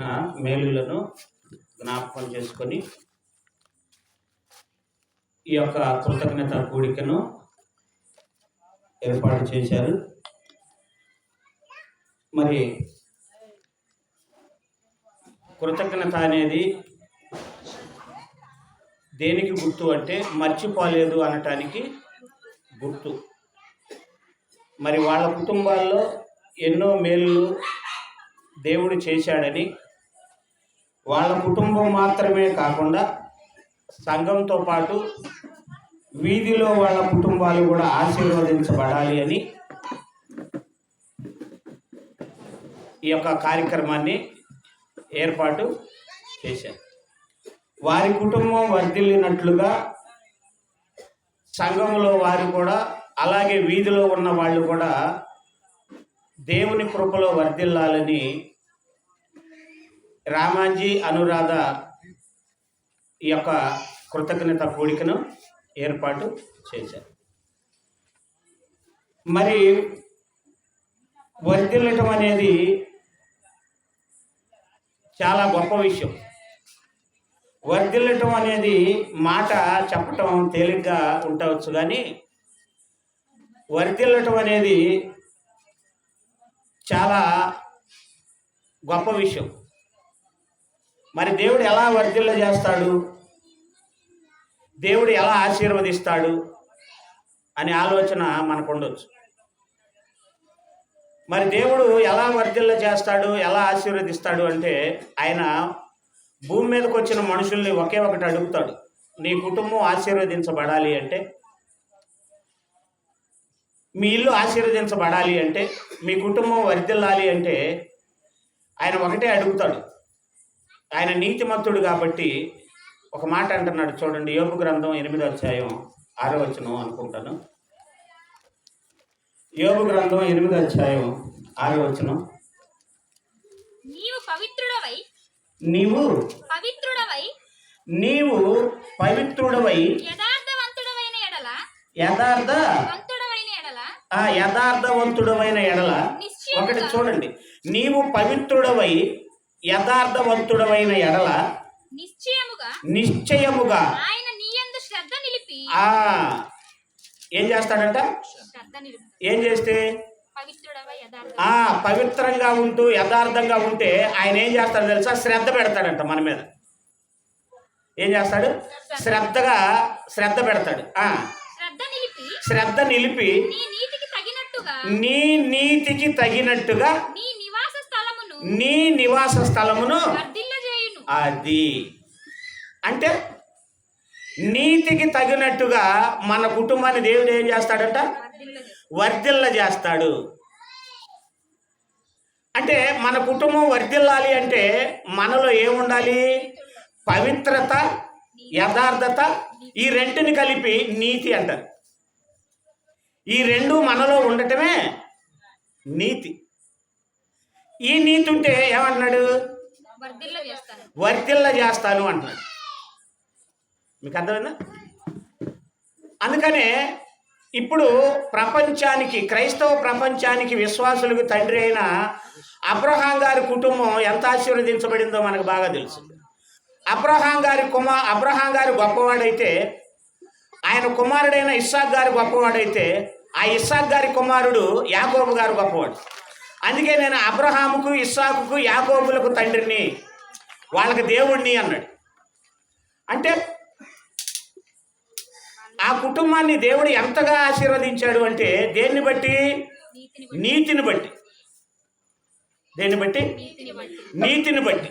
నా మేలులను జ్ఞాపకం చేసుకొని ఈ యొక్క కృతజ్ఞత కూడికను ఏర్పాటు చేశారు. మరి కృతజ్ఞత అనేది దేనికి గుర్తు అంటే మర్చిపోలేదు అనటానికి గుర్తు. మరి వాళ్ళ కుటుంబాల్లో ఎన్నో మేలు దేవుడు చేశాడని వాళ్ళ కుటుంబం మాత్రమే కాకుండా సంఘంతో పాటు వీధిలో వాళ్ళ కుటుంబాలు కూడా ఆశీర్వదించబడాలి అని ఈ యొక్క కార్యక్రమాన్ని ఏర్పాటు చేశారు. వారి కుటుంబం వర్ధిల్లినట్లుగా సంఘంలో వారు కూడా అలాగే వీధిలో ఉన్న వాళ్ళు కూడా దేవుని కృపలో వర్ధిల్లాలని రామాంజీ అనురాధ ఈ యొక్క కృతజ్ఞత కూడికను ఏర్పాటు చేశారు. మరి వర్ధిల్లటం అనేది చాలా గొప్ప విషయం. వర్ధిల్లటం అనేది మాట చెప్పటం తేలిగ్గా ఉండవచ్చు కానీ వర్ధిల్లటం అనేది చాలా గొప్ప విషయం. మరి దేవుడు ఎలా వర్ధిల్ల చేస్తాడు? దేవుడు ఎలా ఆశీర్వదిస్తాడు? అనే ఆలోచన మనకు ఉండొచ్చు మరి దేవుడు ఎలా వర్ధిల్ల చేస్తాడు? ఎలా ఆశీర్వదిస్తాడు అంటే ఆయన భూమి మీదకి వచ్చిన మనుషుల్ని ఒకే ఒకటి అడుగుతాడు. నీ కుటుంబం ఆశీర్వదించబడాలి అంటే మీ ఇల్లు ఆశీర్వదించబడాలి అంటే మీ కుటుంబం వర్ధిల్లాలి అంటే ఆయన ఒకటే అడుగుతాడు. ఆయన నీతిమంతుడు కాబట్టి ఒక మాట అంటున్నాడు చూడండి యోగు గ్రంథం ఎనిమిదో అధ్యాయం ఆరో వచనం అనుకుంటాను. యోగు గ్రంథం ఎనిమిదో అధ్యాయం ఆరో వచనం. నీవు పవిత్రుడవై నీవు పవిత్రుడవై నీవు పవిత్రుడవై యథార్థవంతుడవైన ఎడల యథార్థ వంతుడవైన ఎడల ఆ యథార్థవంతుడమైన ఎడల. ఒకటి చూడండి నీవు పవిత్రుడవై యథార్థవంతుడమైన ఎడల నిశ్చయముగా నిశ్చయముగా ఆయన నీయందు శ్రద్ధ నిలిపి ఆ ఏం చేస్తాడంట? శ్రద్ధ నిలిపి. ఏం చేస్తే? పవిత్రుడవై యథార్థ. ఆ పవిత్రంగా ఉంటూ యథార్థంగా ఉంటే ఆయన ఏం చేస్తాడు తెలుసా? శ్రద్ధ పెడతాడంట మన మీద. ఏం చేస్తాడు? శ్రద్ధగా శ్రద్ధ పెడతాడు. ఆ శ్రద్ధ నిలిపి శ్రద్ధ నిలిపి నీ నీతికి తగినట్టుగా నీ నీతికి తగినట్టుగా నీ నీ నివాస స్థలమును అది. అంటే నీతికి తగినట్టుగా మన కుటుంబాన్ని దేవుడు ఏం చేస్తాడంట? వర్ధిల్ల చేస్తాడు. అంటే మన కుటుంబం వర్ధిల్లాలి అంటే మనలో ఏముండాలి? పవిత్రత యథార్థత ఈ రెంటిని కలిపి నీతి అంటారు. ఈ రెండు మనలో ఉండటమే నీతి. ఈ నీతి ఉంటే ఏమంటున్నాడు వర్ధిల్ల చేస్తాను అంటున్నాడు. మీకు అర్థమైందా? అందుకనే ఇప్పుడు ప్రపంచానికి క్రైస్తవ ప్రపంచానికి విశ్వాసులకు తండ్రి అయిన అబ్రహాం గారి కుటుంబం ఎంత ఆశీర్వదించబడిందో మనకు బాగా తెలుసు. అబ్రహాం గారి కుమార్ అబ్రహాం గారి గొప్పవాడైతే ఆయన కుమారుడైన ఇస్సాక్ గారి గొప్పవాడైతే ఆ ఇస్సాక్ గారి కుమారుడు యాకోబు గారు గొప్పవాడు. అందుకే నేను అబ్రహాముకు ఇస్సాకుకు యాకోబులకు తండ్రిని వాళ్ళకి దేవుణ్ణి అన్నాడు. అంటే ఆ కుటుంబాన్ని దేవుడు ఎంతగా ఆశీర్వదించాడు అంటే దేన్ని బట్టి? నీతిని బట్టి. దేన్ని బట్టి? నీతిని బట్టి.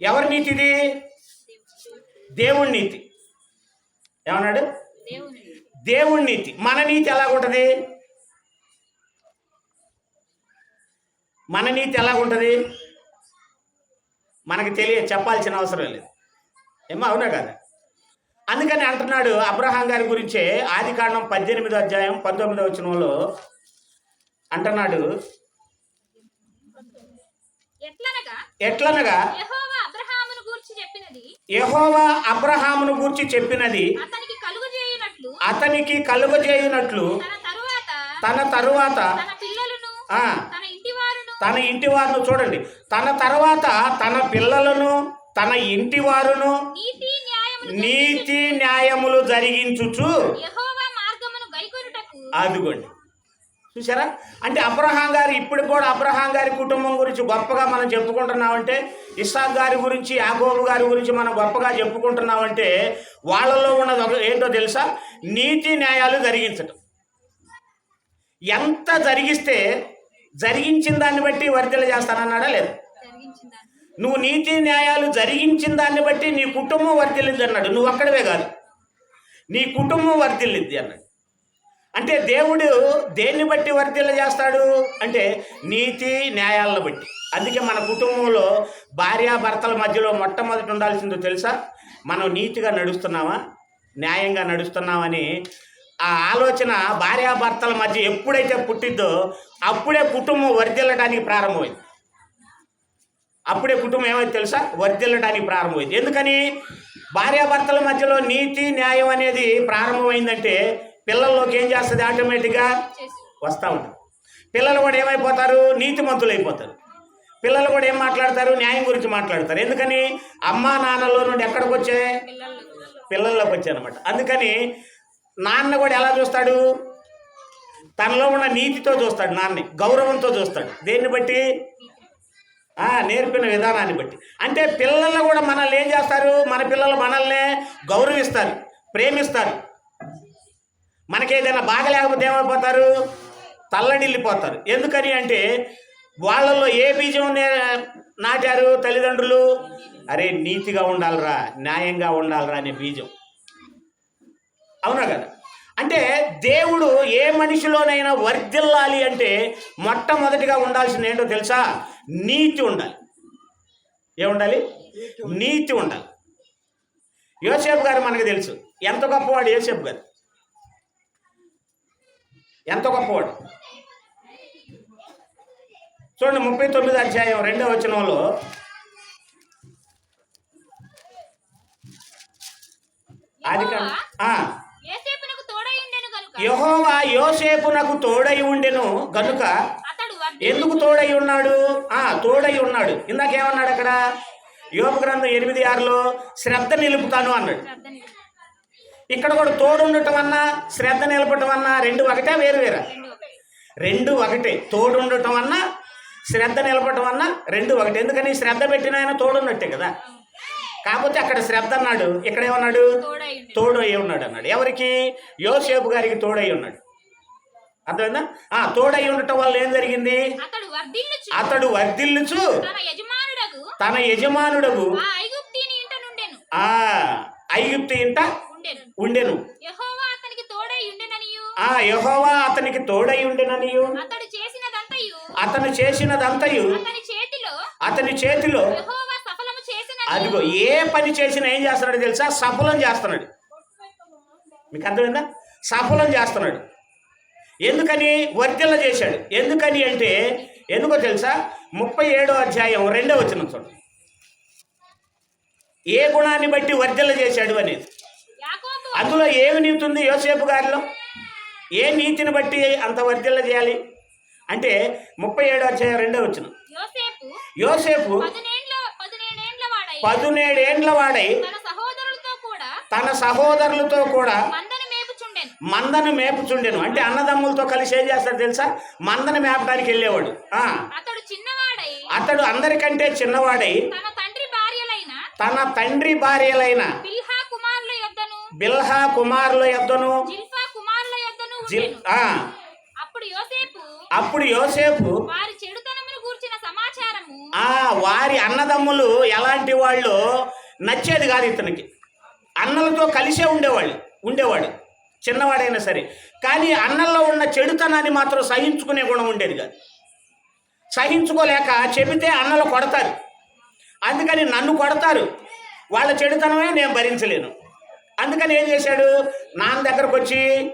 ఎవరి నీతిది దేవుడి నీతి. ఏమన్నాడు? దేవుడి నీతి. మన నీతి ఎలాగుంటది? మన నీతి ఎలాగుంటది? మనకి తెలియ చెప్పాల్సిన అవసరం లేదు. ఏమో అవునా కదా? అందుకని అంటున్నాడు అబ్రహాం గారి గురించే ఆది కాండం పద్దెనిమిదో అధ్యాయం పంతొమ్మిదో వచనంలో అంటున్నాడు. ఎట్లనగా? యెహోవా అబ్రహామును గూర్చి చెప్పినది. అతనికి కలుగజేయునట్లు. తన తరువాత తన ఇంటి వారును చూడండి. తన తర్వాత తన పిల్లలను తన ఇంటి వారును నీతి న్యాయములు జరిగించుచు. అదిగోండి. చూసారా అంటే అబ్రహాం గారు ఇప్పుడు కూడా అబ్రహాం గారి కుటుంబం గురించి గొప్పగా మనం చెప్పుకుంటున్నామంటే ఇస్సాక్ గారి గురించి యాగోబు గారి గురించి మనం గొప్పగా చెప్పుకుంటున్నామంటే వాళ్ళలో ఉన్నది ఒక ఏంటో తెలుసా? నీతి న్యాయాలు జరిగించటం. ఎంత జరిగిస్తే జరిగించిన దాన్ని బట్టి వర్తిల చేస్తానన్నాడా లేదు? నువ్వు నీతి న్యాయాలు జరిగించిన దాన్ని బట్టి నీ కుటుంబం వర్తిల్లింది అన్నాడు. నువ్వు అక్కడవే కాదు. నీ కుటుంబం వర్తిల్లిద్ది అన్నాడు. అంటే దేవుడు దేన్ని బట్టి వర్తిల్ల చేస్తాడు? అంటే నీతి న్యాయాలను బట్టి. అందుకే మన కుటుంబంలో భార్యాభర్తల మధ్యలో మొట్టమొదటి ఉండాల్సిందో తెలుసా? మనం నీతిగా నడుస్తున్నామా? న్యాయంగా నడుస్తున్నామని ఆ ఆలోచన భార్యాభర్తల మధ్య ఎప్పుడైతే పుట్టిద్దో అప్పుడే కుటుంబం వర్ధిల్లడానికి ప్రారంభమైంది. అప్పుడే కుటుంబం ఏమైంది తెలుసా? వర్ధిల్లడానికి ప్రారంభమైంది. ఎందుకని? భార్యాభర్తల మధ్యలో నీతి న్యాయం అనేది ప్రారంభమైందంటే పిల్లల్లోకి ఏం చేస్తుంది? ఆటోమేటిక్గా వస్తూ ఉంటుంది. పిల్లలు కూడా ఏమైపోతారు? నీతిమంతులు అయిపోతారు పిల్లలు కూడా ఏం మాట్లాడతారు? న్యాయం గురించి మాట్లాడతారు. ఎందుకని? అమ్మా నాన్నలో నుండి ఎక్కడికి వచ్చే పిల్లల్లోకి పిల్లల్లోకి వచ్చాయన్నమాట. అందుకని నాన్న కూడా ఎలా చూస్తాడు? తనలో ఉన్న నీతితో చూస్తాడు నాన్నని గౌరవంతో చూస్తాడు. దేన్ని బట్టి? నేర్పిన విధానాన్ని బట్టి. అంటే పిల్లలు కూడా మనల్ని ఏం చేస్తారు? మన పిల్లలు మనల్ని గౌరవిస్తారు ప్రేమిస్తారు. మనకేదైనా బాగలేకపోతే ఏమైపోతారు? తల్లడిల్లిపోతారు. ఎందుకని అంటే వాళ్ళల్లో ఏ బీజం నాటారు తల్లిదండ్రులు? అరే నీతిగా ఉండాలిరా న్యాయంగా ఉండాలిరా అనే బీజం. అవునా కదా? అంటే దేవుడు ఏ మనిషిలోనైనా వర్ధిల్లాలి అంటే మొట్టమొదటిగా ఉండాల్సింది ఏంటో తెలుసా? నీతి ఉండాలి. ఏముండాలి? నీతి ఉండాలి. యోసేపు గారు మనకు తెలుసు. ఎంత గొప్పవాడు యోసేపు గారు? ఎంత గొప్పవాడు? చూడండి ముప్పై తొమ్మిది అధ్యాయం రెండవ వచనంలో అది కన్- ఆ, ఏసేపునకు తోడై ఉండెను గనుక యెహోవా యోసేపునకు తోడై ఉండెను గనుక ఎందుకు తోడై ఉన్నాడు? ఆ తోడై ఉన్నాడు. ఇందాకేమన్నాడు అక్కడ? యోగ గ్రంథం ఎనిమిది ఆరులో శ్రద్ధ నిలుపుతాను అన్నాడు. ఇక్కడ కూడా తోడు ఉండటం అన్నా శ్రద్ధ నిలపటం అన్నా రెండు ఒకటే వేరు వేరా? రెండు ఒకటి. రెండు ఒకటే. తోడు ఉండటం అన్నా శ్రద్ధ నిలపటం అన్నా రెండు ఒకటి. ఎందుకని? శ్రద్ధ పెట్టిన ఆయన తోడున్నట్టే కదా. కాకపోతే అక్కడ శ్రద్ధ అన్నాడు. ఇక్కడ ఏమన్నాడు? తోడై ఉన్నాడు అన్నాడు. ఎవరికి? యోసేపు గారికి తోడై ఉన్నాడు. అర్థమైందా? ఆ తోడై ఉండటం వల్ల ఏం జరిగింది? అతడు వర్ధిల్లుచు. తన యజమానుడకు ఆ ఐగుప్తు ఇంట ఉండెను. ఉండెను. యెహోవా అతనికి తోడై ఉండెననియు. ఆ యెహోవా అతనికి తోడై ఉండెననియు. అతడు చేసినదంతయు. అతను చేసినదంతయు. అతని చేతిలో అతని చేతిలో యెహోవా సఫలము చేసిన అదిగో ఏ పని చేసినా ఏం చేస్తున్నాడు తెలుసా? సఫలం చేస్తున్నాడు. మీకు అర్థమైందా? సఫలం చేస్తున్నాడు. ఎందుకని? వర్ధిల్ల చేశాడు. ఎందుకని అంటే ఎందుకో తెలుసా? ముప్పై ఏడో అధ్యాయం రెండో వచ్చిన చూడండి ఏ గుణాన్ని బట్టి వర్ధిల్ల చేశాడు అనేది? అందులో ఏమి నీతి ఉంది యోసేపు గారిలో? ఏ నీతిని బట్టి అంత వర్ధిల్ల చేయాలి? అంటే ముప్పై ఏడో అధ్యాయం రెండో వచ్చిన యోసేపు పదినేడేండ్ల వాడై తన సహోదరులతో కూడా మందను మేపుచుండెను. అంటే అన్నదమ్ములతో కలిసి ఏం చేస్తాడు తెలుసా? మందను మేపడానికి వెళ్ళేవాడు. అతడు చిన్నవాడై అతడు అందరికంటే చిన్నవాడై తన తండ్రి భార్యలైన తన తండ్రి భార్యలైన బిల్హా కుమారుల యొద్దను అప్పుడు యోసేపు అప్పుడు యోసేపు వారి ఆ వారి అన్నదమ్ములు ఎలాంటి వాళ్ళు? నచ్చేది కాదు ఇతనికి. అన్నలతో కలిసే ఉండేవాళ్ళు ఉండేవాడు. చిన్నవాడైనా సరే. కానీ అన్నల్లో ఉన్న చెడుతనాన్ని మాత్రం సహించుకునే గుణం ఉండేది కాదు. సహించుకోలేక చెబితే అన్నలు కొడతారు. అందుకని నన్ను కొడతారు. వాళ్ళ చెడుతనమే నేను భరించలేను. అందుకని ఏం చేశాడు? నాన్న దగ్గరకు వచ్చి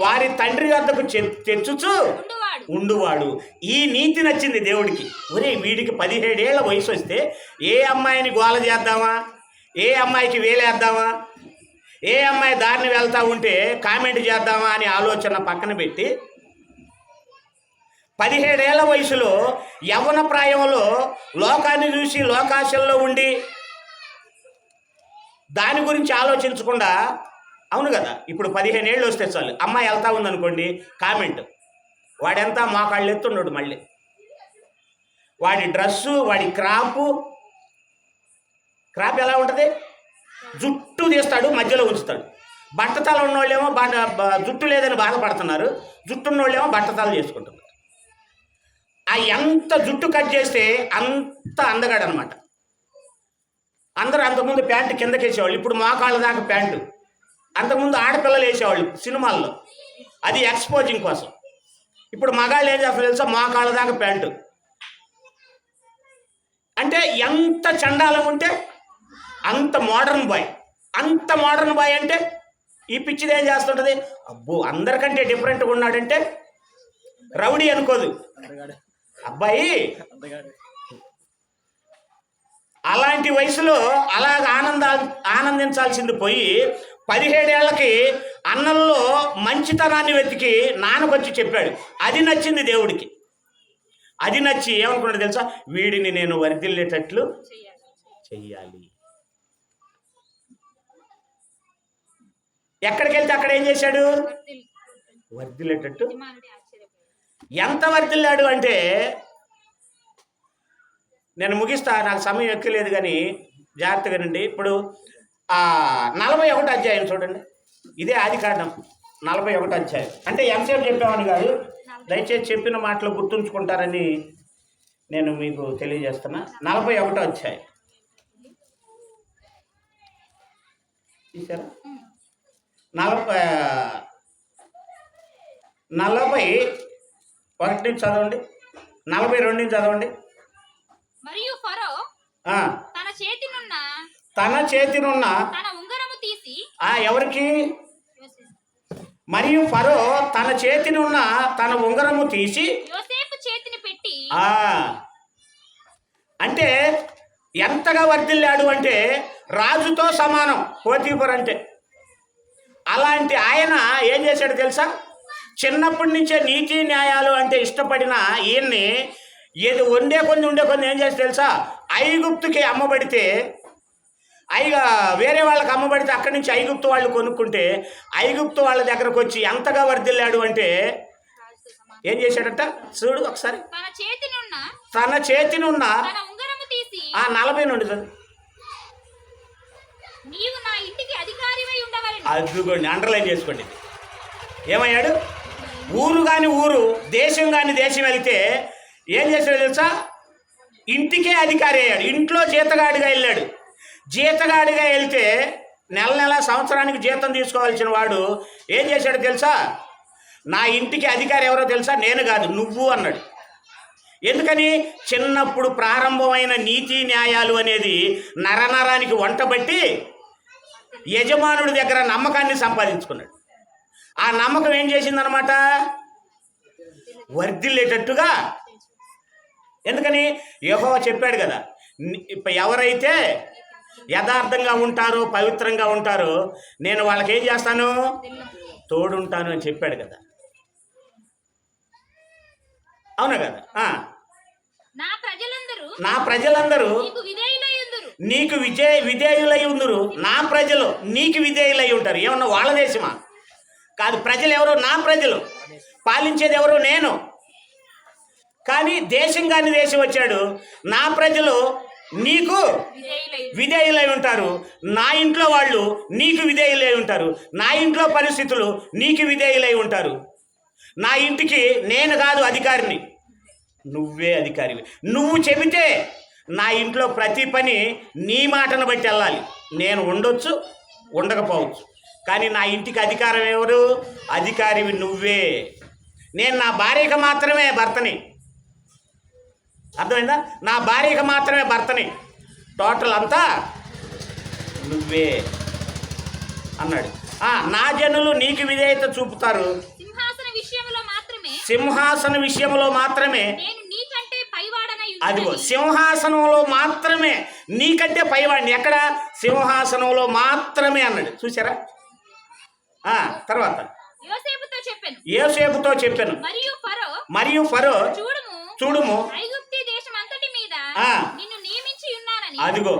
వారి తండ్రి వద్దకు తెచ్చుచు. ఉండువాడు. ఈ నీతి నచ్చింది దేవుడికి. ఒరే వీడికి పదిహేడేళ్ళ వయసు వస్తే ఏ అమ్మాయిని గోల చేద్దామా? ఏ అమ్మాయికి వేలేద్దామా? ఏ అమ్మాయి దారిని వెళ్తా ఉంటే కామెంట్ చేద్దామా అని ఆలోచన పక్కన పెట్టి పదిహేడేళ్ళ వయసులో యవన ప్రాయంలో లోకాన్ని చూసి లోకాశల్లో ఉండి దాని గురించి ఆలోచించకుండా అవును కదా? ఇప్పుడు పదిహేను ఏళ్ళు వస్తే చాలు. అమ్మాయి వెళ్తా ఉందనుకోండి కామెంట్. వాడెంత మోకాళ్ళు ఎత్తున్నాడు మళ్ళీ. వాడి డ్రస్సు వాడి క్రాపు. క్రాప్ ఎలా ఉంటుంది? జుట్టు తీస్తాడు మధ్యలో ఉంచుతాడు. బట్టతల ఉన్నోళ్ళేమో బట్ట జుట్టు లేదని బాధపడుతున్నారు. జుట్టు ఉన్నోళ్ళేమో బట్టతలు చేసుకుంటున్నారు. ఆ ఎంత జుట్టు కట్ చేస్తే అంత అందగాడు అనమాట అందరూ అంతకుముందు ప్యాంటు కిందకి వేసేవాళ్ళు ఇప్పుడు మోకాళ్ళ దాకా ప్యాంటు. అంతకుముందు ఆడపిల్లలు వేసేవాళ్ళు సినిమాల్లో. అది ఎక్స్పోజింగ్ కోసం. ఇప్పుడు మగాళ్ళు ఏం చేస్తారు తెలుసా? మోకాళ్ళ దాకా ప్యాంటు. అంటే ఎంత చండాలం ఉంటే అంత మోడర్న్ బాయ్ అంత మోడర్న్ బాయ్ అంటే ఈ పిచ్చిది ఏం చేస్తుంటది? అబ్బో అందరికంటే డిఫరెంట్గా ఉన్నాడంటే రౌడీ అనుకోదు. అబ్బాయి అలాంటి వయసులో అలాగ ఆనంద ఆనందించాల్సింది పోయి పదిహేడేళ్ళకి అన్నంలో మంచితనాన్ని వెతికి నాన్నకొచ్చి చెప్పాడు. అది నచ్చింది దేవుడికి. అది నచ్చి ఏమనుకున్నాడు తెలుసా? వీడిని నేను వరిదిల్లేటట్లు చెయ్యాలి. ఎక్కడికెళ్తే ఎక్కడికి వెళ్తే అక్కడ ఏం చేశాడు? వర్దిల్లేటట్టు. ఎంత వర్దిల్లాడు అంటే నేను ముగిస్తా నాకు సమయం ఎక్కువ లేదు కానీ జాగ్రత్తగా ఇప్పుడు ఆ నలభై ఒకటి అధ్యాయం చూడండి. ఇదే ఆది కాండం నలభై ఒకటి అధ్యాయం అంటే ఎంతసేపు చెప్పామని కాదు? దయచేసి చెప్పిన మాటలు గుర్తుంచుకుంటారని నేను మీకు తెలియజేస్తున్నా. నలభై ఒకటో అధ్యాయం. చూసారా. నలభై నలభై ఒకటి నుంచి చదవండి. నలభై రెండు నుంచి చదవండి. మరియు ఫరో తన చేతినున్న తన చేతినున్న తన ఉంగరము తీసి ఆ ఎవరికి? మరియు ఫరో తన చేతినున్న తన ఉంగరము తీసి చేతిని పెట్టి అంటే ఎంతగా వర్ధిల్లాడు అంటే రాజుతో సమానం పోతీపర్ అంటే. అలాంటి ఆయన ఏం చేశాడు తెలుసా? చిన్నప్పటి నుంచే నీతి న్యాయాలు అంటే ఇష్టపడిన ఈయన్ని ఏది వండే కొన్ని ఉండే కొన్ని ఏం చేసి తెలుసా? ఐగుప్తుకి అమ్మబడితే ఐగా వేరే వాళ్ళకి అమ్మబడితే అక్కడి నుంచి ఐగుప్తు వాళ్ళు కొనుక్కుంటే ఐగుప్తు వాళ్ళ దగ్గరకు వచ్చి ఎంతగా వర్ధిల్లాడు అంటే. ఏం చేశాడట? చూడు ఒకసారి. తన చేతినున్న ఆ నలభై నుండి అదిగోండి అండర్లైన్ చేసుకోండి. ఏమయ్యాడు? ఊరు కాని ఊరు దేశం కాని దేశం వెళితే ఏం చేశాడు తెలుసా? ఇంటికే అధికారి అయ్యాడు. ఇంట్లో జీతగాడిగా వెళ్ళాడు. జీతగాడిగా వెళ్తే నెల నెల సంవత్సరానికి జీతం తీసుకోవాల్సిన వాడు ఏం చేశాడు తెలుసా? నా ఇంటికి అధికారి ఎవరో తెలుసా? నేను కాదు నువ్వు అన్నాడు. ఎందుకని? చిన్నప్పుడు ప్రారంభమైన నీతి న్యాయాలు అనేది నరనరానికి వంటబట్టి యజమానుడి దగ్గర నమ్మకాన్ని సంపాదించుకున్నాడు. ఆ నమ్మకం ఏం చేసిందనమాట వర్ధిల్లేటట్టుగా. ఎందుకని? యహోవ చెప్పాడు కదా ఇప్ప ఎవరైతే యథార్థంగా ఉంటారో పవిత్రంగా ఉంటారో నేను వాళ్ళకి ఏం చేస్తాను? తోడుంటాను అని చెప్పాడు కదా. అవునా కదా? నా ప్రజలందరూ నీకు విజయ విధేయులై ఉందరు. నా ప్రజలు నీకు విధేయులై ఉంటారు. ఏమన్నా వాళ్ళ దేశమా? కాదు ప్రజలు ఎవరు నా ప్రజలు. పాలించేది ఎవరు నేను. కానీ దేశం కాని దేశం వచ్చాడు. నా ప్రజలు నీకు విధేయులై ఉంటారు. నా ఇంట్లో వాళ్ళు నీకు విధేయులై ఉంటారు. నా ఇంట్లో పరిస్థితులు నీకు విధేయులై ఉంటారు. నా ఇంటికి నేను కాదు అధికారిని. నువ్వే అధికారివి. నువ్వు చెబితే నా ఇంట్లో ప్రతి పని నీ మాటను బట్టి వెళ్ళాలి. నేను ఉండొచ్చు ఉండకపోవచ్చు. కానీ నా ఇంటికి అధికారం ఎవరు? అధికారివి నువ్వే. నేను నా భార్యకి మాత్రమే భర్తని. అర్థమైందా? నా భార్యకి మాత్రమే భర్తని. టోటల్ అంతా నువ్వే అన్నాడు. నా జనులు నీకు విధేయత చూపుతారు. సింహాసన విషయంలో మాత్రమే అదిగో. సింహాసనంలో మాత్రమే నీకంటే పైవాడిని. ఎక్కడ? సింహాసనంలో మాత్రమే అన్నాడు. చూసారా ఆ, తర్వాత. ఏసేపుతో చెప్పాను. మరియు ఫరో మరియు ఫరో చూడుము చూడుము ఐగుప్తి దేశం అంతటి మీద ఆ. నిన్ను నియమించి ఉన్నానని అదిగో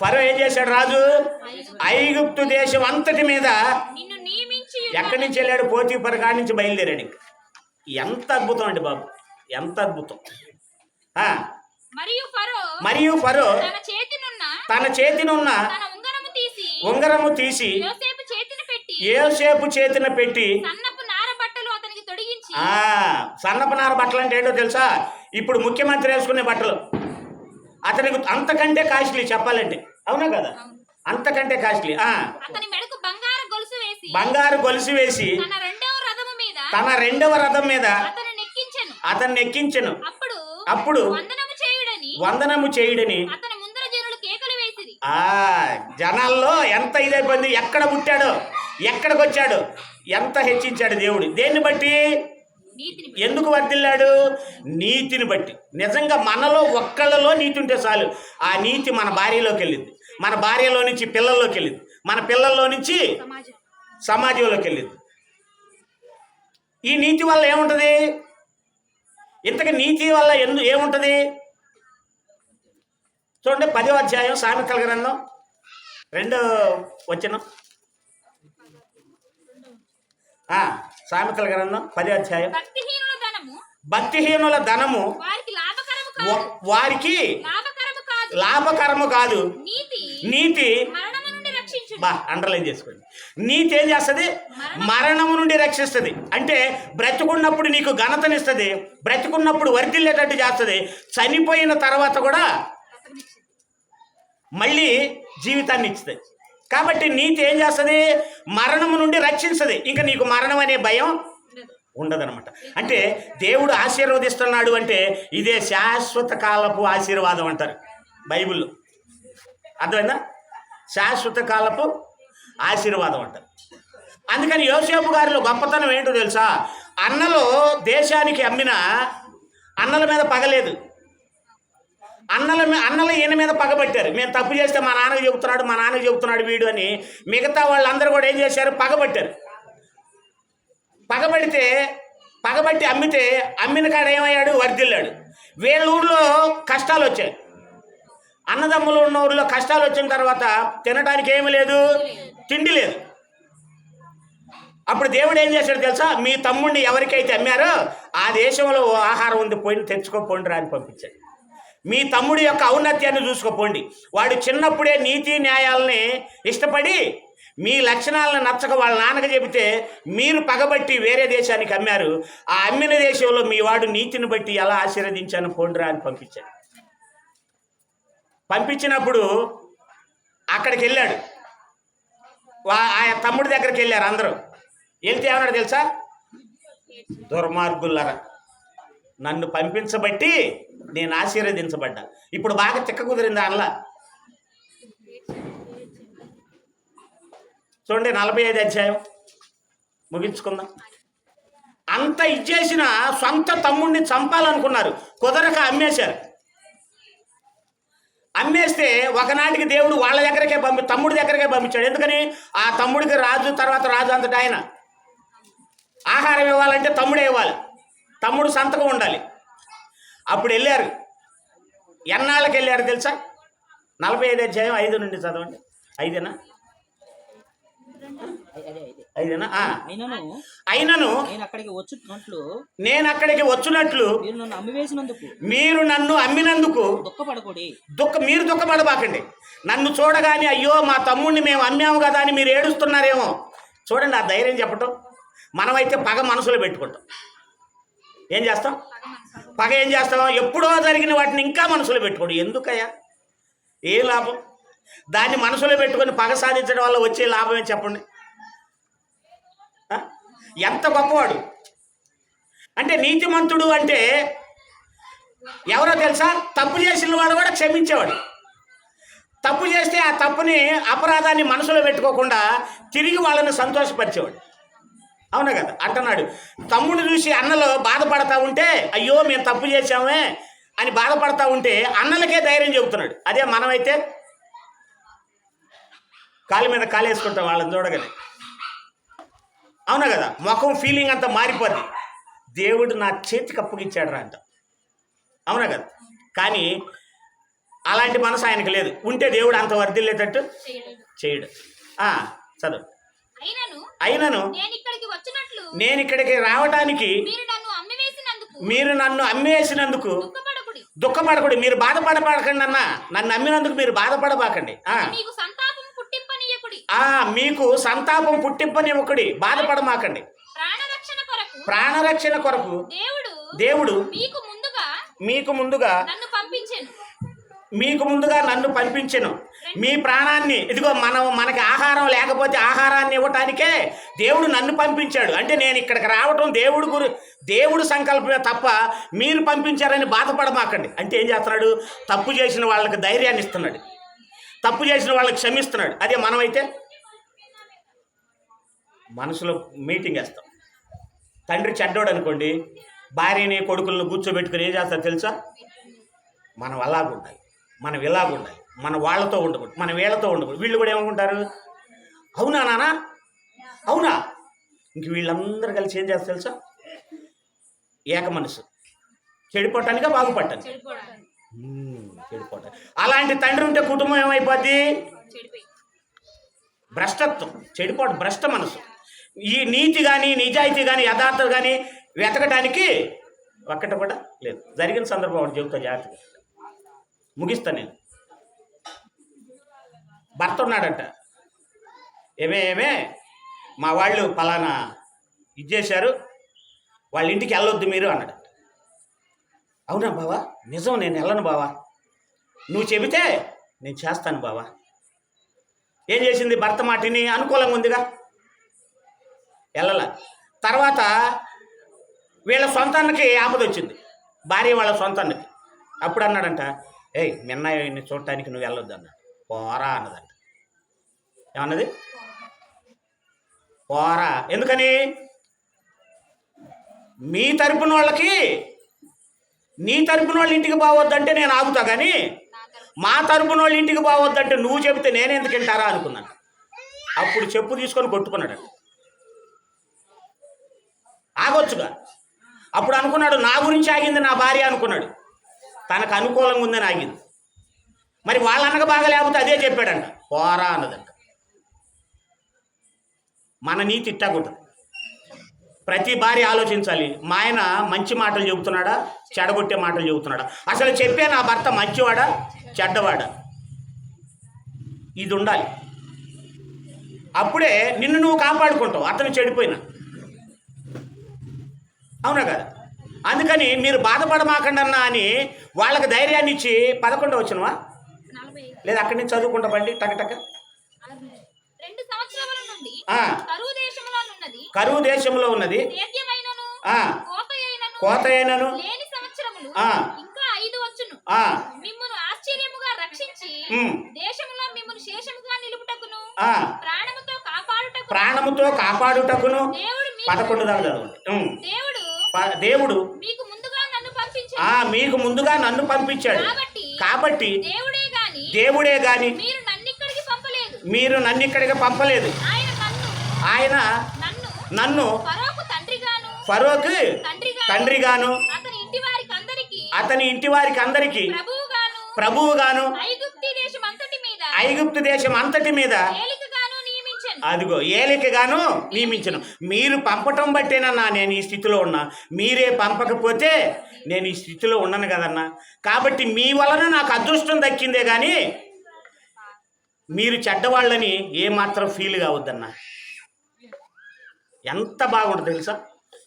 ఫరో ఏం చేశాడు రాజు? ఐగుప్తు దేశం అంతటి మీద ఎక్కడి నుంచి వెళ్ళాడు? పోతీపర కాడి నుంచి బయలుదేరాడు ఇంక. ఎంత అద్భుతం అండి బాబు ఎంత అద్భుతం. మరియు ఫరో మరియు ఫరో తన చేతినున్న తన చేతినున్న తన ఉంగరము తీసి ఏసేపు చేతిన పెట్టి సన్నపు నార బట్టలు అంటే ఏంటో తెలుసా? ఇప్పుడు ముఖ్యమంత్రి వేసుకునే బట్టలు. అతనికి అంతకంటే కాస్ట్లీ చెప్పాలంటే. అవునా కదా? అంతకంటే కాస్ట్లీ. బంగారు గొలుసు వేసి బంగారు గొలుసు వేసి తన రెండవ రథం మీద అతన్ని ఎక్కించెను అప్పుడు వందనము చేయుడని ఆ జనాల్లో ఎంత ఇదైపోయింది? ఎక్కడ పుట్టాడో? ఎక్కడికి వచ్చాడు ఎంత హెచ్చించాడు దేవుడు? దేన్ని బట్టి? ఎందుకు వర్దిల్లాడు నీతిని బట్టి. నిజంగా మనలో ఒక్కళ్ళలో నీతి ఉంటే చాలు. ఆ నీతి మన భార్యలోకి వెళ్ళింది. మన భార్యలో నుంచి పిల్లల్లోకి వెళ్ళింది. మన పిల్లల్లో నుంచి సమాజం. సమాజంలోకి వెళ్ళింది. ఈ నీతి వల్ల ఏముంటుంది? ఇంతకు నీతి వల్ల ఎందు ఏముంటుంది? చూడండి పదో అధ్యాయం సామెతల గ్రంథం. రెండో వచ్చిన సామెతల గ్రంథం పదో అధ్యాయం. భక్తిహీనుల ధనము వారికి లాభకరము కాదు. వ- వారికి లాభకరము కాదు. లాభకరము కాదు. నీతి బా అండర్లైన్ చేసుకోండి. నీతి ఏం చేస్తుంది? మరణము నుండి రక్షిస్తుంది. అంటే బ్రతుకున్నప్పుడు నీకు ఘనతనిస్తుంది బ్రతుకున్నప్పుడు వర్ధిల్లేటట్టు చేస్తుంది చనిపోయిన తర్వాత కూడా మళ్ళీ జీవితాన్ని ఇస్తుంది కాబట్టి నీతి ఏం చేస్తుంది? మరణము నుండి రక్షించదు. ఇంకా నీకు మరణం అనే భయం ఉండదనమాట అంటే దేవుడు ఆశీర్వదిస్తున్నాడు అంటే ఇదే శాశ్వత కాలపు ఆశీర్వాదం అంటారు బైబిల్లో. అర్థమైందా? శాశ్వత కాలపు ఆశీర్వాదం అంటారు. అందుకని యోసేపు గారిలో గొప్పతనం ఏంటో తెలుసా? అన్నలో దేశానికి అమ్మిన అన్నల మీద పగలేదు. అన్నల అన్నల ఈయన మీద పగబట్టారు మేము తప్పు చేస్తే మా నాన్నకు చెబుతున్నాడు మా నాన్నకు చెబుతున్నాడు వీడు అని మిగతా వాళ్ళందరూ కూడా ఏం చేశారు? పగబట్టారు పగబడితే పగబట్టి అమ్మితే అమ్మిన కాడ ఏమయ్యాడు? వర్దిల్లాడు వీళ్ళ ఊళ్ళో కష్టాలు వచ్చాయి. అన్నదమ్ములు ఉన్న ఊళ్ళో కష్టాలు వచ్చిన తర్వాత తినడానికి ఏమి లేదు తిండి లేదు. అప్పుడు దేవుడు ఏం చేశాడు తెలుసా? మీ తమ్ముడిని ఎవరికైతే అమ్మారో ఆ దేశంలో ఆహారం ఉంది పోయి తెచ్చుకోపోండి రా అని పంపించాడు. మీ తమ్ముడి యొక్క ఔన్నత్యాన్ని చూసుకోపోండి. వాడు చిన్నప్పుడే నీతి న్యాయాలని ఇష్టపడి మీ లక్షణాలను నచ్చక వాళ్ళ నాన్నకి చెబితే మీరు పగబట్టి వేరే దేశానికి అమ్మారు. ఆ అమ్మిన దేశంలో మీ వాడు నీతిని బట్టి ఎలా ఆశీర్వదించాను పోండిరా అని పంపించాడు. పంపించినప్పుడు అక్కడికి వెళ్ళాడు. వా ఆ తమ్ముడి దగ్గరికి వెళ్ళారు అందరూ. వెళ్తే ఏమన్నాడు తెలుసా? దుర్మార్గులరా. నన్ను పంపించబట్టి నేను ఆశీర్వదించబడ్డా. ఇప్పుడు బాగా చిక్క కుదిరింది అలా చూడండి నలభై ఐదు అధ్యాయం. ముగించుకుందాం. అంత ఇచ్చేసిన సొంత తమ్ముడిని చంపాలనుకున్నారు. కుదరక అమ్మేశారు. అమ్మేస్తే ఒకనాటికి దేవుడు వాళ్ళ దగ్గరకే పంపి తమ్ముడి దగ్గరకే పంపించాడు. ఎందుకని? ఆ తమ్ముడికి రాజు తర్వాత రాజు అంతటా ఆయన. ఆహారం ఇవ్వాలంటే తమ్ముడే ఇవ్వాలి. తమ్ముడు సంతకం ఉండాలి. అప్పుడు వెళ్ళారు. ఎన్నాళ్ళకి వెళ్ళారు తెలుసా? నలభై ఐదు అధ్యాయం ఐదు నుండి చదవండి. ఐదేనా. అయినను అయినను నేను అక్కడికి వచ్చినట్లు నేను అక్కడికి వచ్చినట్లు మీరు నన్ను అమ్మివేసినందుకు మీరు నన్ను అమ్మినందుకు దుఃఖపడకూడి. దుఃఖ మీరు దుఃఖపడబాకండి. నన్ను చూడగానే అయ్యో మా తమ్ముడిని మేము అమ్మాము కదా అని మీరు ఏడుస్తున్నారేమో. చూడండి ఆ ధైర్యం చెప్పటం. మనమైతే పగ మనసులో పెట్టుకుంటాం. ఏం చేస్తాం? పగ ఏం చేస్తాం ఎప్పుడో జరిగిన వాటిని ఇంకా మనసులో పెట్టుకోడు. ఎందుకయ్యా? ఏ లాభం? దాన్ని మనసులో పెట్టుకొని పగ సాధించడం వల్ల వచ్చే లాభం చెప్పండి? ఎంత గొప్పవాడు? అంటే నీతిమంతుడు అంటే ఎవరో తెలుసా? తప్పు చేసిన వాడు కూడా క్షమించేవాడు. తప్పు చేస్తే ఆ తప్పుని అపరాధాన్ని మనసులో పెట్టుకోకుండా తిరిగి వాళ్ళని సంతోషపరిచేవాడు. అవునా కదా? అంటున్నాడు. తమ్ముడు చూసి అన్నలు బాధపడతా ఉంటే అయ్యో మేము తప్పు చేశామే అని బాధపడతా ఉంటే అన్నలకే ధైర్యం చెబుతున్నాడు. అదే మనమైతే కాలు మీద కాలేసుకుంటాం వాళ్ళని చూడగానే. అవునా కదా? ముఖం ఫీలింగ్ అంతా మారిపోద్ది. దేవుడు నా చేతికి అప్పగిచ్చాడు రా అంట. అవునా కదా? కానీ అలాంటి మనసు ఆయనకి లేదు. ఉంటే దేవుడు అంత వర్ధిల్లేటట్టు చేయలేదు చేయడు. చదువు. అయినను నేను ఇక్కడికి రావటానికి మీరు నన్ను అమ్మివేసినందుకు దుఃఖపడకూడదు మీరు బాధపడబాకండి అన్న. నన్ను అమ్మినందుకు మీరు బాధపడబాకండి. ఆ, మీకు సంతాపం పుట్టింపనివ్వకుడి బాధపడమాకండి. ప్రాణరక్షణ కొరకు ప్రాణరక్షణ కొరకు దేవుడు దేవుడు మీకు ముందుగా మీకు ముందుగా నన్ను పంపించాను. మీ ప్రాణాన్ని ఇదిగో మనం మనకి ఆహారం లేకపోతే ఆహారాన్ని ఇవ్వటానికే దేవుడు నన్ను పంపించాడు. అంటే నేను ఇక్కడికి రావటం దేవుడు గురి దేవుడు సంకల్పమే తప్ప మీరు పంపించారని బాధపడమాకండి. అంటే ఏం చేస్తున్నాడు? తప్పు చేసిన వాళ్ళకి ధైర్యాన్ని ఇస్తున్నాడు. తప్పు చేసిన వాళ్ళకి క్షమిస్తున్నాడు. అదే మనమైతే మనసులో మీటింగ్ వేస్తాం. తండ్రి చెడ్డోడు అనుకోండి భార్యని కొడుకులను కూర్చోబెట్టుకుని ఏం చేస్తారు తెలుసా? మనం అలాగుండాలి మనం ఇలాగుండాలి. మన వాళ్ళతో ఉండకూడదు మన వీళ్ళతో ఉండకూడదు. వీళ్ళు కూడా ఏమనుకుంటారు? అవునా నానా? అవునా? ఇంక వీళ్ళందరూ కలిసి ఏం చేస్తారు తెలుసా? ఏక మనసు. చెడిపోవటానికా బాగుపడటానికి చెడిపోవటానికి అలాంటి తండ్రి ఉంటే కుటుంబం ఏమైపోద్ది? భ్రష్టత్వం. చెడిపోవడం భ్రష్ట మనసు. ఈ నీతి కానీ నిజాయితీ కానీ యథార్థం కానీ వెతకటానికి ఒక్కట కూడా లేదు. జరిగిన సందర్భం చెబుతా జాగ్రత్తగా. ముగిస్తా నేను. భర్త ఉన్నాడంట. ఏమే ఏమే? మా వాళ్ళు పలానా ఇది చేశారు వాళ్ళ ఇంటికి వెళ్ళొద్దు మీరు అన్నాడు అవునా బావా? నిజం నేను వెళ్ళను బావా. నువ్వు చెబితే నేను చేస్తాను బావా. ఏం చేసింది భర్త మాటిని? అనుకూలంగా ఉందిగా. వెళ్ళాల. తర్వాత వీళ్ళ సొంతానికి ఆపద వచ్చింది. భార్య వాళ్ళ సొంతానికి. అప్పుడు అన్నాడంట ఏయ్ మిన్నయ్యని చూడటానికి నువ్వు వెళ్ళొద్దు అన్నాడు. పోరా అన్నదంట. ఏమన్నది? పోరా. ఎందుకని? మీ తరపున వాళ్ళకి నీ తరపున వాళ్ళ ఇంటికి బావద్దంటే నేను ఆగుతా కానీ మా తరపున వాళ్ళ ఇంటికి బావద్దంటే నువ్వు చెబితే నేను ఎందుకు వింటారా అనుకున్నాను. అప్పుడు చెప్పు తీసుకొని కొట్టుకున్నాడు ఆగొచ్చుగా. అప్పుడు అనుకున్నాడు నా గురించి ఆగింది నా భార్య అనుకున్నాడు. తనకు అనుకూలంగా ఉందని ఆగింది. మరి వాళ్ళ అన్నకు బాగా లేకపోతే అదే చెప్పాడంట. పోరా అన్నదంట. మన నీతి ఇట్టాకుంటుంది ప్రతి భార్య ఆలోచించాలి. మా ఆయన మంచి మాటలు చెబుతున్నాడా? చెడగొట్టే మాటలు చెబుతున్నాడా? అసలు చెప్పే నా భర్త మంచివాడా? చెడ్డవాడా? ఇది ఉండాలి. అప్పుడే నిన్ను నువ్వు కాపాడుకుంటావు. అతను చెడిపోయినా. అవునా కదా? అందుకని మీరు బాధపడమాకండి అన్నా అని వాళ్ళకి ధైర్యాన్ని ఇచ్చి పదకొండు వచ్చినవా లేదా అక్కడి నుంచి చదువుకుంటా బండి టక టక. కరువు దేశంలో ఉన్నది. కోత అయినను మిమ్మును ఆశ్చర్యముగా రక్షించి మిమ్మును శేషముగా నిలుపుటకును ప్రాణముతో కాపాడుటకు ప్రాణముతో కాపాడుటకును. పదకొండు దాకా చదవండి. దేవుడు మీకు ముందుగా నన్ను పంపించాడు. మీకు ముందుగా నన్ను పంపించాడు. కాబట్టి దేవుడే దేవుడే గాని మీరు నన్ను ఇక్కడికి పంపలేదు. ఆయన నన్ను ఫరోకు తండ్రిగాను అతని ఇంటి వారికి అందరికి ప్రభువుగాను ఐగుప్తి దేశం అంతటి మీద ఐగుప్తు దేశం అంతటి మీద ఏలికగాను నియమించను అదిగో ఏలికగాను నియమించను. మీరు పంపటం బట్టేనన్నా నేను ఈ స్థితిలో ఉన్నా? మీరే పంపకపోతే నేను ఈ స్థితిలో ఉన్నాను కదన్నా. కాబట్టి మీ వలన నాకు అదృష్టం దక్కిందే కానీ మీరు చెడ్డవాళ్ళని ఏమాత్రం ఫీల్ కావద్దన్నా. ఎంత బాగుంటుంది తెలుసా?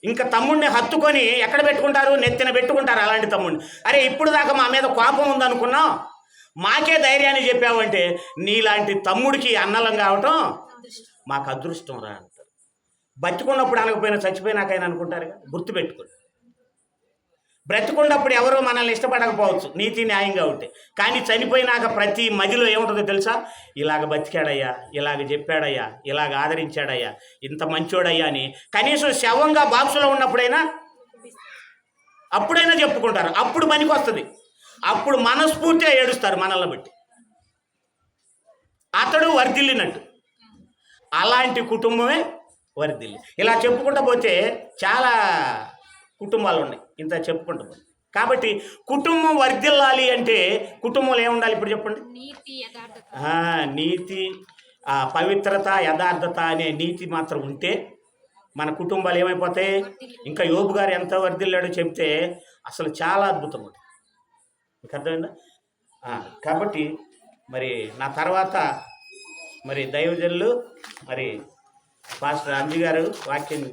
ఇంకా తమ్ముడిని హత్తుకొని ఎక్కడ పెట్టుకుంటారు? నెత్తిన పెట్టుకుంటారు అలాంటి తమ్ముడిని. అరే ఇప్పుడు దాకా మా మీద కోపం ఉందనుకున్నాం మాకే ధైర్యాన్ని చెప్పావంటే నీలాంటి తమ్ముడికి అన్నలం కావటం మాకు అదృష్టం రా అంటారు. బతికున్నప్పుడు అనకపోయినా చచ్చిపోయినాకైనా అనుకుంటారుగా? గుర్తుపెట్టుకోండి. బ్రతికున్నప్పుడు ఎవరో మనల్ని ఇష్టపడకపోవచ్చు. నీతి న్యాయంగా ఉంటే. కానీ చనిపోయినాక ప్రతి మదిలో ఏముంటుందో తెలుసా? ఇలాగ బతికాడయ్యా ఇలాగ చెప్పాడయ్యా ఇలాగ ఆదరించాడయ్యా ఇంత మంచోడయ్యా అని. కనీసం శవంగా బాక్సులో ఉన్నప్పుడైనా అప్పుడైనా చెప్పుకుంటారు. అప్పుడు పనికి వస్తుంది. అప్పుడు మనస్ఫూర్తిగా ఏడుస్తారు మనల్ని బట్టి. అతడు వర్ధిల్లినట్టు. అలాంటి కుటుంబమే వర్ధిల్లి ఇలా చెప్పుకుంటూ పోతే చాలా కుటుంబాలు ఉన్నాయి. ఇంత చెప్పుకుంటాం కాబట్టి కుటుంబం వర్ధిల్లాలి అంటే కుటుంబంలో ఏముండాలి ఇప్పుడు చెప్పండి? నీతి పవిత్రత యథార్థత అనే నీతి మాత్రం ఉంటే మన కుటుంబాలు ఏమైపోతాయి? ఇంకా యోబు గారు ఎంత వర్ధిల్లాడో చెప్తే అసలు చాలా అద్భుతం ఉంటుంది మీకు అర్థమైందా? కాబట్టి మరి నా తర్వాత మరి దైవజనులు మరి పాస్టర్ అంజు గారు వాక్యం